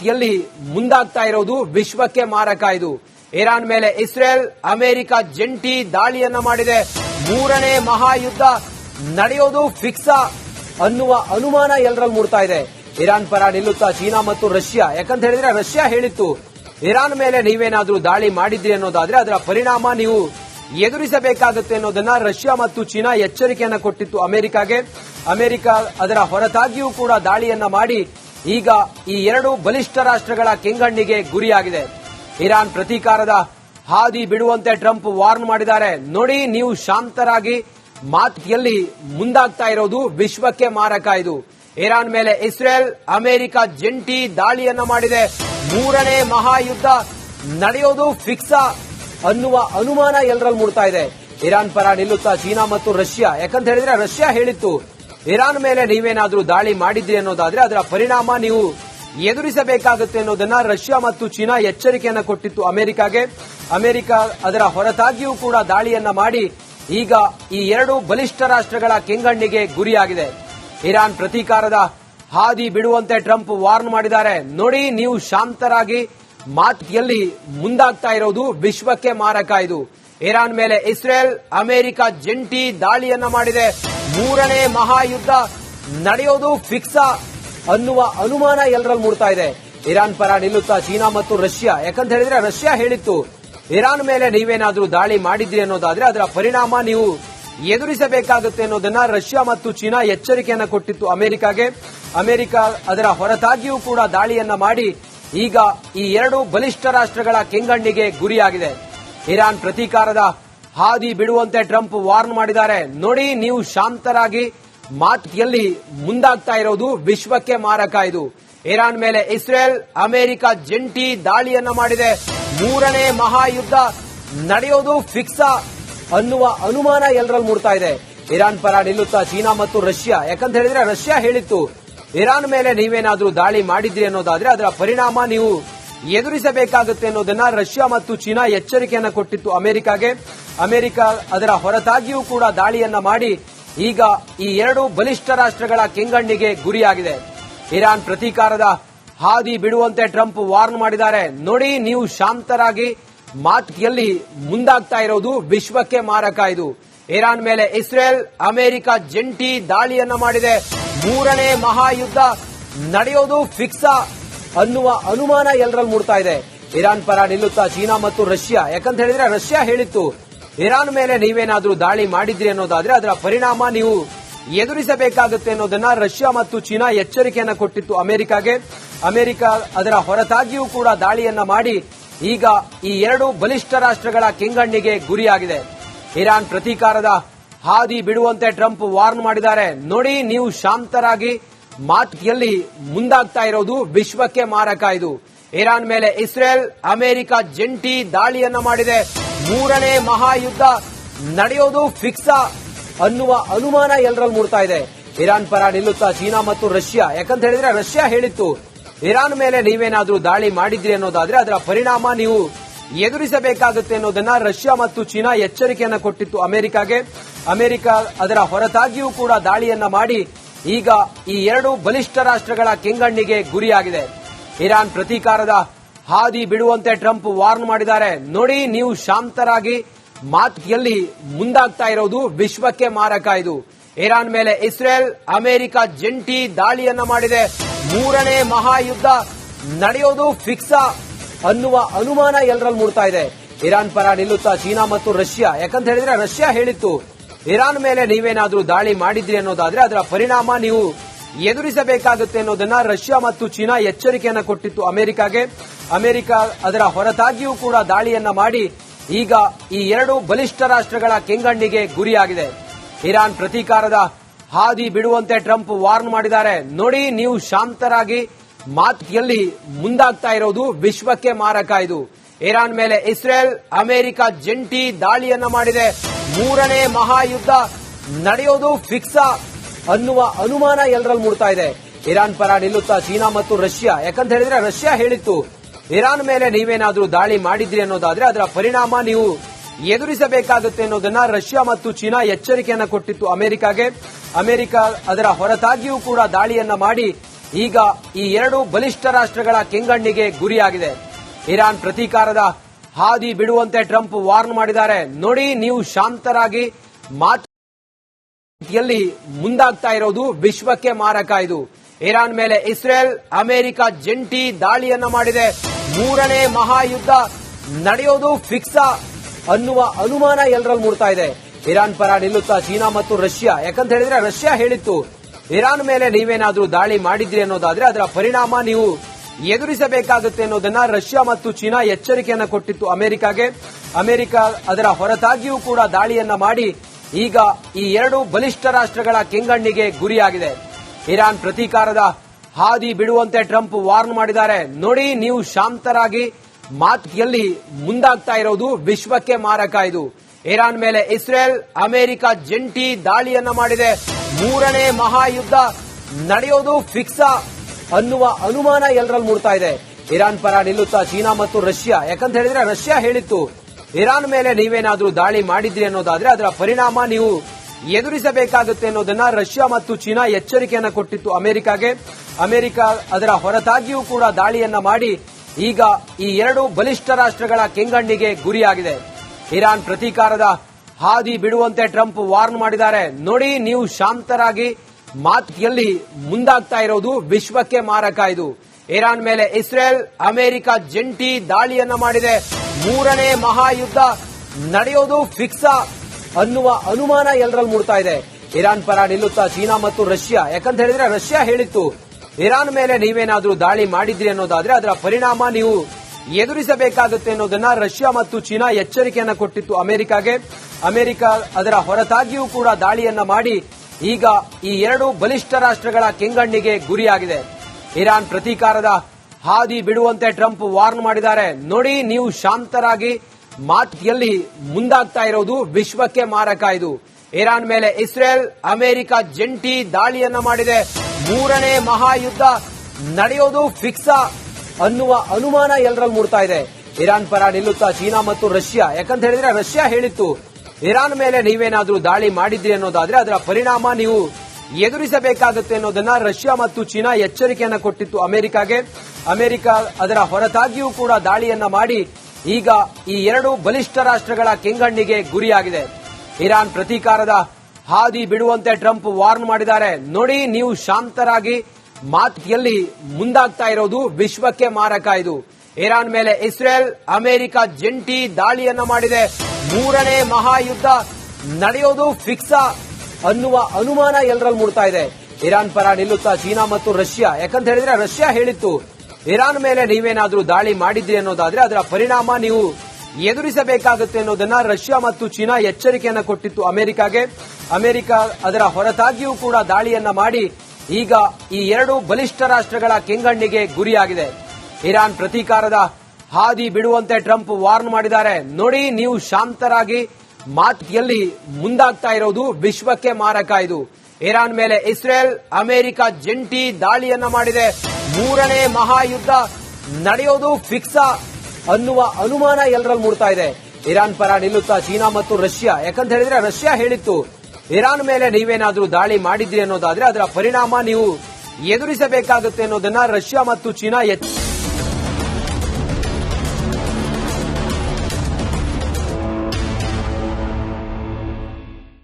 ಮಾತುಕತೆಯಲ್ಲಿ ಮುಂದಾಗ್ತಾ ಇರೋದು ವಿಶ್ವಕ್ಕೆ ಮಾರಕ ಇದು. ಇರಾನ್ ಮೇಲೆ ಇಸ್ರೇಲ್, ಅಮೆರಿಕ ಜಂಟಿ ದಾಳಿಯನ್ನ ಮಾಡಿದೆ. ಮೂರನೇ ಮಹಾಯುದ್ಧ ನಡೆಯೋದು ಫಿಕ್ಸಾ ಅನ್ನುವ ಅನುಮಾನ ಎಲ್ಲರಲ್ಲಿ ಮೂಡ್ತಾ ಇದೆ. ಇರಾನ್ ಪರ ನಿಲ್ಲುತ್ತಾ ಚೀನಾ ಮತ್ತು ರಷ್ಯಾ. ಯಾಕಂತ ಹೇಳಿದ್ರೆ ರಷ್ಯಾ ಹೇಳಿತ್ತು, ಇರಾನ್ ಮೇಲೆ ನೀವೇನಾದ್ರೂ ದಾಳಿ ಮಾಡಿದ್ರಿ ಅನ್ನೋದಾದ್ರೆ ಅದರ ಪರಿಣಾಮ ನೀವು ಎದುರಿಸಬೇಕಾಗುತ್ತೆ ಅನ್ನೋದನ್ನ ರಷ್ಯಾ ಮತ್ತು ಚೀನಾ ಎಚ್ಚರಿಕೆಯನ್ನು ಕೊಟ್ಟಿತ್ತು ಅಮೆರಿಕಾಗೆ. ಅಮೆರಿಕ ಅದರ ಹೊರತಾಗಿಯೂ ಕೂಡ ದಾಳಿಯನ್ನ ಮಾಡಿ ಈಗ ಈ ಎರಡು ಬಲಿಷ್ಠ ರಾಷ್ಟ್ರಗಳ ಕೆಂಗಣ್ಣಿಗೆ ಗುರಿಯಾಗಿದೆ. ಇರಾನ್ ಪ್ರತೀಕಾರದ ಹಾದಿ ಬಿಡುವಂತೆ ಟ್ರಂಪ್ ವಾರ್ನ್ ಮಾಡಿದ್ದಾರೆ. ನೋಡಿ, ನೀವು ಶಾಂತರಾಗಿ ಮಾತಿಯಲ್ಲಿ ಮುಂದಾಗ್ತಾ ಇರೋದು ವಿಶ್ವಕ್ಕೆ ಮಾರಕ ಇದು. ಇರಾನ್ ಮೇಲೆ ಇಸ್ರೇಲ್, ಅಮೆರಿಕ ಜಂಟಿ ದಾಳಿಯನ್ನ ಮಾಡಿದೆ. ಮೂರನೇ ಮಹಾಯುದ್ಧ ನಡೆಯೋದು ಫಿಕ್ಸಾ ಅನ್ನುವ ಅನುಮಾನ ಎಲ್ಲರಲ್ಲಿ ಮೂಡ್ತಾ ಇದೆ. ಇರಾನ್ ಪರ ನಿಲ್ಲುತ್ತಾ ಚೀನಾ ಮತ್ತು ರಷ್ಯಾ. ಯಾಕಂತ ಹೇಳಿದ್ರೆ ರಷ್ಯಾ ಹೇಳಿತ್ತು ಇರಾನ್ ಮೇಲೆ ನೀವೇನಾದರೂ ದಾಳಿ ಮಾಡಿದ್ರಿ ಅನ್ನೋದಾದ್ರೆ ಅದರ ಪರಿಣಾಮ ನೀವು ಎದುರಿಸಬೇಕಾಗುತ್ತೆ ಅನ್ನೋದನ್ನ ರಷ್ಯಾ ಮತ್ತು ಚೀನಾ ಎಚ್ಚರಿಕೆಯನ್ನ ಕೊಟ್ಟಿತ್ತು ಅಮೆರಿಕಾಗೆ. ಅಮೆರಿಕ ಅದರ ಹೊರತಾಗಿಯೂ ಕೂಡ ದಾಳಿಯನ್ನ ಮಾಡಿ ಈಗ ಈ ಎರಡು ಬಲಿಷ್ಠ ರಾಷ್ಟ್ರಗಳ ಕೆಂಗಣ್ಣಿಗೆ ಗುರಿಯಾಗಿದೆ. ಇರಾನ್ ಪ್ರತೀಕಾರದ ಹಾದಿ ಬಿಡುವಂತೆ ಟ್ರಂಪ್ ವಾರ್ನ್ ಮಾಡಿದ್ದಾರೆ. ನೋಡಿ, ನೀವು ಶಾಂತರಾಗಿ ಮಾತಿಯಲ್ಲಿ ಮುಂದಾಗ್ತಾ ಇರೋದು ವಿಶ್ವಕ್ಕೆ ಮಾರಕ ಇದು. ಇರಾನ್ ಮೇಲೆ ಇಸ್ರೇಲ್, ಅಮೆರಿಕ ಜಂಟಿ ದಾಳಿಯನ್ನ ಮಾಡಿದೆ. ಮೂರನೇ ಮಹಾಯುದ್ಧ ನಡೆಯೋದು ಫಿಕ್ಸಾ ಅನ್ನುವ ಅನುಮಾನ ಎಲ್ಲರಲ್ಲಿ ಮೂಡ್ತಾ ಇದೆ. ಇರಾನ್ ಪರ ನಿಲ್ಲುತ್ತಾ ಚೀನಾ ಮತ್ತು ರಷ್ಯಾ. ಯಾಕಂತ ಹೇಳಿದ್ರೆ ರಷ್ಯಾ ಹೇಳಿತ್ತು, ಇರಾನ್ ಮೇಲೆ ನೀವೇನಾದ್ರೂ ದಾಳಿ ಮಾಡಿದ್ರಿ ಅನ್ನೋದಾದ್ರೆ ಅದರ ಪರಿಣಾಮ ನೀವು ಎದುರಿಸಬೇಕಾಗುತ್ತೆ ಅನ್ನೋದನ್ನ ರಷ್ಯಾ ಮತ್ತು ಚೀನಾ ಎಚ್ಚರಿಕೆಯನ್ನು ಕೊಟ್ಟಿತ್ತು ಅಮೆರಿಕಾಗೆ. ಅಮೆರಿಕ ಅದರ ಹೊರತಾಗಿಯೂ ಕೂಡ ದಾಳಿಯನ್ನ ಮಾಡಿ ಈಗ ಈ ಎರಡು ಬಲಿಷ್ಠ ರಾಷ್ಟ್ರಗಳ ಕೆಂಗಣ್ಣಿಗೆ ಗುರಿಯಾಗಿದೆ. ಇರಾನ್ ಪ್ರತೀಕಾರದ ಹಾದಿ ಬಿಡುವಂತೆ ಟ್ರಂಪ್ ವಾರ್ನ್ ಮಾಡಿದ್ದಾರೆ. ನೋಡಿ, ನೀವು ಶಾಂತರಾಗಿ ಮಾತುಕತೆಯಲ್ಲಿ ಮುಂದಾಗ್ತಾ ಇರೋದು ವಿಶ್ವಕ್ಕೆ ಮಾರಕ ಇದು. ಇರಾನ್ ಮೇಲೆ ಇಸ್ರೇಲ್, ಅಮೆರಿಕ ಜಂಟಿ ದಾಳಿಯನ್ನ ಮಾಡಿದೆ. ಮೂರನೇ ಮಹಾಯುದ್ಧ ನಡೆಯೋದು ಫಿಕ್ಸಾ ಅನ್ನುವ ಅನುಮಾನ ಎಲ್ಲರಲ್ಲಿ ಮೂಡ್ತಾ ಇದೆ. ಇರಾನ್ ಪರ ನಿಲ್ಲುತ್ತಾ ಚೀನಾ ಮತ್ತು ರಷ್ಯಾ. ಯಾಕಂತ ಹೇಳಿದ್ರೆ ರಷ್ಯಾ ಹೇಳಿತ್ತು, ಇರಾನ್ ಮೇಲೆ ನೀವೇನಾದ್ರೂ ದಾಳಿ ಮಾಡಿದ್ರಿ ಅನ್ನೋದಾದ್ರೆ ಅದರ ಪರಿಣಾಮ ನೀವು ಎದುರಿಸಬೇಕಾಗುತ್ತೆ ಅನ್ನೋದನ್ನ ರಷ್ಯಾ ಮತ್ತು ಚೀನಾ ಎಚ್ಚರಿಕೆಯನ್ನ ಕೊಟ್ಟಿತ್ತು ಅಮೆರಿಕಾಗೆ. ಅಮೆರಿಕ ಅದರ ಹೊರತಾಗಿಯೂ ಕೂಡ ದಾಳಿಯನ್ನ ಮಾಡಿ ಈಗ ಈ ಎರಡು ಬಲಿಷ್ಠ ರಾಷ್ಟ್ರಗಳ ಕೆಂಗಣ್ಣಿಗೆ ಗುರಿಯಾಗಿದೆ. ಇರಾನ್ ಪ್ರತೀಕಾರದ ಹಾದಿ ಬಿಡುವಂತೆ ಟ್ರಂಪ್ ವಾರ್ನ್ ಮಾಡಿದ್ದಾರೆ. ನೋಡಿ, ನೀವು ಶಾಂತರಾಗಿ ಮಾತುಕತೆಯಲ್ಲಿ ಮುಂದಾಗ್ತಾ ಇರೋದು ವಿಶ್ವಕ್ಕೆ ಮಾರಕ ಇದು. ಇರಾನ್ ಮೇಲೆ ಇಸ್ರೇಲ್, ಅಮೆರಿಕ ಜಂಟಿ ದಾಳಿಯನ್ನ ಮಾಡಿದೆ. ಮೂರನೇ ಮಹಾಯುದ್ಧ ನಡೆಯೋದು ಫಿಕ್ಸಾ ಅನ್ನುವ ಅನುಮಾನ ಎಲ್ಲರಲ್ಲಿ ಮೂಡ್ತಾ ಇದೆ. ಇರಾನ್ ಪರ ನಿಲ್ಲುತ್ತಾ ಚೀನಾ ಮತ್ತು ರಷ್ಯಾ. ಯಾಕಂತ ಹೇಳಿದ್ರೆ ರಷ್ಯಾ ಹೇಳಿತ್ತು, ಇರಾನ್ ಮೇಲೆ ನೀವೇನಾದ್ರೂ ದಾಳಿ ಮಾಡಿದ್ರಿ ಅನ್ನೋದಾದ್ರೆ ಅದರ ಪರಿಣಾಮ ನೀವು ಎದುರಿಸಬೇಕಾಗುತ್ತೆ ಅನ್ನೋದನ್ನ ರಷ್ಯಾ ಮತ್ತು ಚೀನಾ ಎಚ್ಚರಿಕೆಯನ್ನು ಕೊಟ್ಟಿತ್ತು ಅಮೆರಿಕಾಗೆ. ಅಮೆರಿಕ ಅದರ ಹೊರತಾಗಿಯೂ ಕೂಡ ದಾಳಿಯನ್ನ ಮಾಡಿ ಈಗ ಈ ಎರಡು ಬಲಿಷ್ಠ ರಾಷ್ಟ್ರಗಳ ಕೆಂಗಣ್ಣಿಗೆ ಗುರಿಯಾಗಿದೆ. ಇರಾನ್ ಪ್ರತೀಕಾರದ ಹಾದಿ ಬಿಡುವಂತೆ ಟ್ರಂಪ್ ವಾರ್ನ್ ಮಾಡಿದ್ದಾರೆ. ನೋಡಿ ನೀವು ಶಾಂತರಾಗಿ ಮಾತುಕತೆಯಲ್ಲಿ ಮುಂದಾಗ್ತಾ ಇರೋದು ವಿಶ್ವಕ್ಕೆ ಮಾರಕ ಇದು. ಇರಾನ್ ಮೇಲೆ ಇಸ್ರೇಲ್, ಅಮೆರಿಕ ಜಂಟಿ ದಾಳಿಯನ್ನ ಮಾಡಿದೆ. ಮೂರನೇ ಮಹಾಯುದ್ಧ ನಡೆಯೋದು ಫಿಕ್ಸಾ ಅನ್ನುವ ಅನುಮಾನ ಎಲ್ಲರಲ್ಲಿ ಮೂಡ್ತಾ ಇದೆ. ಇರಾನ್ ಪರ ನಿಲ್ಲುತ್ತಾ ಚೀನಾ ಮತ್ತು ರಷ್ಯಾ. ಯಾಕಂತ ಹೇಳಿದ್ರೆ ರಷ್ಯಾ ಹೇಳಿತ್ತು, ಇರಾನ್ ಮೇಲೆ ನೀವೇನಾದ್ರೂ ದಾಳಿ ಮಾಡಿದ್ರಿ ಅನ್ನೋದಾದ್ರೆ ಅದರ ಪರಿಣಾಮ ನೀವು ಎದುರಿಸಬೇಕಾಗುತ್ತೆ ಅನ್ನೋದನ್ನ ರಷ್ಯಾ ಮತ್ತು ಚೀನಾ ಎಚ್ಚರಿಕೆಯನ್ನು ಕೊಟ್ಟಿತ್ತು ಅಮೆರಿಕಾಗೆ. ಅಮೆರಿಕ ಅದರ ಹೊರತಾಗಿಯೂ ಕೂಡ ದಾಳಿಯನ್ನ ಮಾಡಿ ಈಗ ಈ ಎರಡು ಬಲಿಷ್ಠ ರಾಷ್ಟ್ರಗಳ ಕೆಂಗಣ್ಣಿಗೆ ಗುರಿಯಾಗಿದೆ. ಇರಾನ್ ಪ್ರತೀಕಾರದ ಹಾದಿ ಬಿಡುವಂತೆ ಟ್ರಂಪ್ ವಾರ್ನ್ ಮಾಡಿದ್ದಾರೆ. ನೋಡಿ, ನೀವು ಶಾಂತರಾಗಿ ಮಾತಿಯಲ್ಲಿ ಮುಂದಾಗ್ತಾ ಇರೋದು ವಿಶ್ವಕ್ಕೆ ಮಾರಕ ಇದು. ಇರಾನ್ ಮೇಲೆ ಇಸ್ರೇಲ್, ಅಮೆರಿಕ ಜಂಟಿ ದಾಳಿಯನ್ನ ಮಾಡಿದೆ. ಮೂರನೇ ಮಹಾಯುದ್ಧ ನಡೆಯೋದು ಫಿಕ್ಸಾ ಅನ್ನುವ ಅನುಮಾನ ಎಲ್ಲರಲ್ಲಿ ಮೂಡ್ತಾ ಇದೆ. ಇರಾನ್ ಪರ ನಿಲ್ಲುತ್ತಾ ಚೀನಾ ಮತ್ತು ರಷ್ಯಾ. ಯಾಕಂತ ಹೇಳಿದ್ರೆ ರಷ್ಯಾ ಹೇಳಿತ್ತು ಇರಾನ್ ಮೇಲೆ ನೀವೇನಾದ್ರೂ ದಾಳಿ ಮಾಡಿದ್ರಿ ಅನ್ನೋದಾದ್ರೆ ಅದರ ಪರಿಣಾಮ ನೀವು ಎದುರಿಸಬೇಕಾಗುತ್ತೆ ಅನ್ನೋದನ್ನ ರಷ್ಯಾ ಮತ್ತು ಚೀನಾ ಎಚ್ಚರಿಕೆಯನ್ನು ಕೊಟ್ಟಿತ್ತು ಅಮೆರಿಕಾಗೆ. ಅಮೆರಿಕ ಅದರ ಹೊರತಾಗಿಯೂ ಕೂಡ ದಾಳಿಯನ್ನ ಮಾಡಿ ಈಗ ಈ ಎರಡು ಬಲಿಷ್ಠ ರಾಷ್ಟ್ರಗಳ ಕೆಂಗಣ್ಣಿಗೆ ಗುರಿಯಾಗಿದೆ. ಇರಾನ್ ಪ್ರತೀಕಾರದ ಹಾದಿ ಬಿಡುವಂತೆ ಟ್ರಂಪ್ ವಾರ್ನ್ ಮಾಡಿದ್ದಾರೆ. ನೋಡಿ, ನೀವು ಶಾಂತರಾಗಿ ಮಾತುಕೆಯಲ್ಲಿ ಮುಂದಾಗ್ತಾ ಇರೋದು ವಿಶ್ವಕ್ಕೆ ಮಾರಕ ಇದು. ಇರಾನ್ ಮೇಲೆ ಇಸ್ರೇಲ್, ಅಮೆರಿಕ ಜಂಟಿ ದಾಳಿಯನ್ನ ಮಾಡಿದೆ. ಮೂರನೇ ಮಹಾಯುದ್ಧ ನಡೆಯೋದು ಫಿಕ್ಸಾ ಅನ್ನುವ ಅನುಮಾನ ಎಲ್ಲರಲ್ಲಿ ಮೂಡ್ತಾ ಇದೆ. ಇರಾನ್ ಪರ ನಿಲ್ಲುತ್ತಾ ಚೀನಾ ಮತ್ತು ರಷ್ಯಾ. ಯಾಕಂತ ಹೇಳಿದ್ರೆ ರಷ್ಯಾ ಹೇಳಿತ್ತು, ಇರಾನ್ ಮೇಲೆ ನೀವೇನಾದ್ರೂ ದಾಳಿ ಮಾಡಿದ್ರಿ ಅನ್ನೋದಾದ್ರೆ ಅದರ ಪರಿಣಾಮ ನೀವು ಎದುರಿಸಬೇಕಾಗುತ್ತೆ ಅನ್ನೋದನ್ನ ರಷ್ಯಾ ಮತ್ತು ಚೀನಾ ಎಚ್ಚರಿಕೆಯನ್ನ ಕೊಟ್ಟಿತ್ತು ಅಮೆರಿಕಾಗೆ. ಅಮೆರಿಕ ಅದರ ಹೊರತಾಗಿಯೂ ಕೂಡ ದಾಳಿಯನ್ನ ಮಾಡಿ ಈಗ ಈ ಎರಡು ಬಲಿಷ್ಠ ರಾಷ್ಟ್ರಗಳ ಕೆಂಗಣ್ಣಿಗೆ ಗುರಿಯಾಗಿದೆ. ಇರಾನ್ ಪ್ರತೀಕಾರದ ಹಾದಿ ಬಿಡುವಂತೆ ಟ್ರಂಪ್ ವಾರ್ನ್ ಮಾಡಿದ್ದಾರೆ. ನೋಡಿ, ನೀವು ಶಾಂತರಾಗಿ ಮಾತುಕತೆಯಲ್ಲಿ ಮುಂದಾಗ್ತಾ ಇರೋದು ವಿಶ್ವಕ್ಕೆ ಮಾರಕ ಇದು. ಇರಾನ್ ಮೇಲೆ ಇಸ್ರೇಲ್, ಅಮೆರಿಕ ಜಂಟಿ ದಾಳಿಯನ್ನ ಮಾಡಿದೆ. ಮೂರನೇ ಮಹಾಯುದ್ಧ ನಡೆಯೋದು ಫಿಕ್ಸಾ ಅನ್ನುವ ಅನುಮಾನ ಎಲ್ಲರಲ್ಲಿ ಮೂಡ್ತಾ ಇದೆ. ಇರಾನ್ ಪರ ನಿಲ್ಲುತ್ತಾ ಚೀನಾ ಮತ್ತು ರಷ್ಯಾ. ಯಾಕಂತ ಹೇಳಿದ್ರೆ ರಷ್ಯಾ ಹೇಳಿತ್ತು, ಇರಾನ್ ಮೇಲೆ ನೀವೇನಾದ್ರೂ ದಾಳಿ ಮಾಡಿದ್ರಿ ಅನ್ನೋದಾದ್ರೆ ಅದರ ಪರಿಣಾಮ ನೀವು ಎದುರಿಸಬೇಕಾಗುತ್ತೆ ಅನ್ನೋದನ್ನ ರಷ್ಯಾ ಮತ್ತು ಚೀನಾ ಎಚ್ಚರಿಕೆಯನ್ನು ಕೊಟ್ಟಿತ್ತು ಅಮೆರಿಕಾಗೆ. ಅಮೆರಿಕ ಅದರ ಹೊರತಾಗಿಯೂ ಕೂಡ ದಾಳಿಯನ್ನ ಮಾಡಿ ಈಗ ಈ ಎರಡು ಬಲಿಷ್ಠ ರಾಷ್ಟ್ರಗಳ ಕೆಂಗಣ್ಣಿಗೆ ಗುರಿಯಾಗಿದೆ. ಇರಾನ್ ಪ್ರತೀಕಾರದ ಹಾದಿ ಬಿಡುವಂತೆ ಟ್ರಂಪ್ ವಾರ್ನ್ ಮಾಡಿದ್ದಾರೆ. ನೋಡಿ, ನೀವು ಶಾಂತರಾಗಿ ಮಾತಿಯಲ್ಲಿ ಮುಂದಾಗ್ತಾ ಇರೋದು ವಿಶ್ವಕ್ಕೆ ಮಾರಕ ಇದು. ಇರಾನ್ ಮೇಲೆ ಇಸ್ರೇಲ್, ಅಮೆರಿಕ ಜಂಟಿ ದಾಳಿಯನ್ನ ಮಾಡಿದೆ. ಮೂರನೇ ಮಹಾಯುದ್ಧ ನಡೆಯೋದು ಫಿಕ್ಸಾ ಅನ್ನುವ ಅನುಮಾನ ಎಲ್ಲರಲ್ಲಿ ಮೂಡ್ತಾ ಇದೆ. ಇರಾನ್ ಪರ ನಿಲ್ಲುತ್ತಾ ಚೀನಾ ಮತ್ತು ರಷ್ಯಾ. ಯಾಕಂತ ಹೇಳಿದ್ರೆ ರಷ್ಯಾ ಹೇಳಿತ್ತು, ಇರಾನ್ ಮೇಲೆ ನೀವೇನಾದ್ರೂ ದಾಳಿ ಮಾಡಿದ್ರಿ ಅನ್ನೋದಾದ್ರೆ ಅದರ ಪರಿಣಾಮ ನೀವು ಎದುರಿಸಬೇಕಾಗುತ್ತೆ ಅನ್ನೋದನ್ನ ರಷ್ಯಾ ಮತ್ತು ಚೀನಾ ಎಚ್ಚರಿಕೆಯನ್ನ ಕೊಟ್ಟಿತ್ತು ಅಮೆರಿಕಾಗೆ. ಅಮೆರಿಕ ಅದರ ಹೊರತಾಗಿಯೂ ಕೂಡ ದಾಳಿಯನ್ನ ಮಾಡಿ ಈಗ ಈ ಎರಡು ಬಲಿಷ್ಠ ರಾಷ್ಟ್ರಗಳ ಕೆಂಗಣ್ಣಿಗೆ ಗುರಿಯಾಗಿದೆ. ಇರಾನ್ ಪ್ರತೀಕಾರದ ಹಾದಿ ಬಿಡುವಂತೆ ಟ್ರಂಪ್ ವಾರ್ನ್ ಮಾಡಿದ್ದಾರೆ. ನೋಡಿ ನೀವು ಶಾಂತರಾಗಿ ಮಾತುಕತೆಯಲ್ಲಿ ಮುಂದಾಗ್ತಾ ಇರೋದು ವಿಶ್ವಕ್ಕೆ ಮಾರಕ ಇದು. ಇರಾನ್ ಮೇಲೆ ಇಸ್ರೇಲ್, ಅಮೆರಿಕ ಜಂಟಿ ದಾಳಿಯನ್ನ ಮಾಡಿದೆ. ಮೂರನೇ ಮಹಾಯುದ್ಧ ನಡೆಯೋದು ಫಿಕ್ಸಾ ಅನ್ನುವ ಅನುಮಾನ ಎಲ್ಲರಲ್ಲಿ ಮೂಡ್ತಾ ಇದೆ. ಇರಾನ್ ಪರ ನಿಲ್ಲುತ್ತಾ ಚೀನಾ ಮತ್ತು ರಷ್ಯಾ. ಯಾಕಂತ ಹೇಳಿದ್ರೆ ರಷ್ಯಾ ಹೇಳಿತ್ತು, ಇರಾನ್ ಮೇಲೆ ನೀವೇನಾದ್ರೂ ದಾಳಿ ಮಾಡಿದ್ರಿ ಅನ್ನೋದಾದ್ರೆ ಅದರ ಪರಿಣಾಮ ನೀವು ಎದುರಿಸಬೇಕಾಗುತ್ತೆ ಅನ್ನೋದನ್ನ ರಷ್ಯಾ ಮತ್ತು ಚೀನಾ ಎಚ್ಚರಿಕೆಯನ್ನ ಕೊಟ್ಟಿತ್ತು ಅಮೆರಿಕಾಗೆ. ಅಮೆರಿಕ ಅದರ ಹೊರತಾಗಿಯೂ ಕೂಡ ದಾಳಿಯನ್ನ ಮಾಡಿ ಈಗ ಈ ಎರಡು ಬಲಿಷ್ಠ ರಾಷ್ಟ್ರಗಳ ಕೆಂಗಣ್ಣಿಗೆ ಗುರಿಯಾಗಿದೆ. ಇರಾನ್ ಪ್ರತೀಕಾರದ ಹಾದಿ ಬಿಡುವಂತೆ ಟ್ರಂಪ್ ವಾರ್ನ್ ಮಾಡಿದ್ದಾರೆ. ನೋಡಿ, ನೀವು ಶಾಂತರಾಗಿ ಮಾತಿಯಲ್ಲಿ ಮುಂದಾಗ್ತಾ ಇರೋದು ವಿಶ್ವಕ್ಕೆ ಮಾರಕ ಇದು. ಇರಾನ್ ಮೇಲೆ ಇಸ್ರೇಲ್, ಅಮೆರಿಕ ಜಂಟಿ ದಾಳಿಯನ್ನ ಮಾಡಿದೆ. ಮೂರನೇ ಮಹಾಯುದ್ಧ ನಡೆಯೋದು ಫಿಕ್ಸಾ ಅನ್ನುವ ಅನುಮಾನ ಎಲ್ಲರಲ್ಲಿ ಮೂಡ್ತಾ ಇದೆ. ಇರಾನ್ ಪರ ನಿಲ್ಲುತ್ತಾ ಚೀನಾ ಮತ್ತು ರಷ್ಯಾ. ಯಾಕಂತ ಹೇಳಿದ್ರೆ ರಷ್ಯಾ ಹೇಳಿತ್ತು ಇರಾನ್ ಮೇಲೆ ನೀವೇನಾದರೂ ದಾಳಿ ಮಾಡಿದ್ರಿ ಅನ್ನೋದಾದ್ರೆ ಅದರ ಪರಿಣಾಮ ನೀವು ಎದುರಿಸಬೇಕಾಗುತ್ತೆ ಅನ್ನೋದನ್ನ ರಷ್ಯಾ ಮತ್ತು ಚೀನಾ ಎಚ್ಚರಿಕೆಯನ್ನು ಕೊಟ್ಟಿತ್ತು ಅಮೆರಿಕಾಗೆ. ಅಮೆರಿಕ ಅದರ ಹೊರತಾಗಿಯೂ ಕೂಡ ದಾಳಿಯನ್ನ ಮಾಡಿ ಈಗ ಈ ಎರಡು ಬಲಿಷ್ಠ ರಾಷ್ಟ್ರಗಳ ಕೆಂಗಣ್ಣಿಗೆ ಗುರಿಯಾಗಿದೆ. ಇರಾನ್ ಪ್ರತೀಕಾರದ ಹಾದಿ ಬಿಡುವಂತೆ ಟ್ರಂಪ್ ವಾರ್ನ್ ಮಾಡಿದ್ದಾರೆ. ನೋಡಿ, ನೀವು ಶಾಂತರಾಗಿ ಮಾತಿಯಲ್ಲಿ ಮುಂದಾಗ್ತಾ ಇರೋದು, ವಿಶ್ವಕ್ಕೆ ಮಾರಕ ಇದು. ಇರಾನ್ ಮೇಲೆ ಇಸ್ರೇಲ್, ಅಮೆರಿಕ ಜಂಟಿ ದಾಳಿಯನ್ನ ಮಾಡಿದೆ. ಮೂರನೇ ಮಹಾಯುದ್ಧ ನಡೆಯೋದು ಫಿಕ್ಸಾ ಅನ್ನುವ ಅನುಮಾನ ಎಲ್ಲರಲ್ಲಿ ಮೂಡ್ತಾ ಇದೆ. ಇರಾನ್ ಪರ ನಿಲ್ಲುತ್ತಾ ಚೀನಾ ಮತ್ತು ರಷ್ಯಾ. ಯಾಕಂತ ಹೇಳಿದ್ರೆ ರಷ್ಯಾ ಹೇಳಿತ್ತು, ಇರಾನ್ ಮೇಲೆ ನೀವೇನಾದ್ರೂ ದಾಳಿ ಮಾಡಿದ್ರಿ ಅನ್ನೋದಾದ್ರೆ ಅದರ ಪರಿಣಾಮ ನೀವು ಎದುರಿಸಬೇಕಾಗುತ್ತೆ ಅನ್ನೋದನ್ನ ರಷ್ಯಾ ಮತ್ತು ಚೀನಾ ಎಚ್ಚರಿಕೆಯನ್ನ ಕೊಟ್ಟಿತ್ತು ಅಮೆರಿಕಾಗೆ. ಅಮೆರಿಕ ಅದರ ಹೊರತಾಗಿಯೂ ಕೂಡ ದಾಳಿಯನ್ನ ಮಾಡಿ ಈಗ ಈ ಎರಡು ಬಲಿಷ್ಠ ರಾಷ್ಟ್ರಗಳ ಕೆಂಗಣ್ಣಿಗೆ ಗುರಿಯಾಗಿದೆ. ಇರಾನ್ ಪ್ರತೀಕಾರದ ಹಾದಿ ಬಿಡುವಂತೆ ಟ್ರಂಪ್ ವಾರ್ನ್ ಮಾಡಿದ್ದಾರೆ. ನೋಡಿ, ನೀವು ಶಾಂತರಾಗಿ ಮಾತಿಯಲ್ಲಿ ಮುಂದಾಗ್ತಾ ಇರೋದು ವಿಶ್ವಕ್ಕೆ ಮಾರಕ ಇದು. ಇರಾನ್ ಮೇಲೆ ಇಸ್ರೇಲ್, ಅಮೆರಿಕ ಜಂಟಿ ದಾಳಿಯನ್ನ ಮಾಡಿದೆ. ಮೂರನೇ ಮಹಾಯುದ್ಧ ನಡೆಯೋದು ಫಿಕ್ಸಾ ಅನ್ನುವ ಅನುಮಾನ ಎಲ್ಲರಲ್ಲಿ ಮೂಡ್ತಾ ಇದೆ. ಇರಾನ್ ಪರ ನಿಲ್ಲುತ್ತಾ ಚೀನಾ ಮತ್ತು ರಷ್ಯಾ. ಯಾಕಂತ ಹೇಳಿದ್ರೆ ರಷ್ಯಾ ಹೇಳಿತ್ತು, ಇರಾನ್ ಮೇಲೆ ನೀವೇನಾದ್ರೂ ದಾಳಿ ಮಾಡಿದ್ರಿ ಅನ್ನೋದಾದ್ರೆ ಅದರ ಪರಿಣಾಮ ನೀವು ಎದುರಿಸಬೇಕಾಗುತ್ತೆ ಅನ್ನೋದನ್ನ ರಷ್ಯಾ ಮತ್ತು ಚೀನಾ ಎಚ್ಚ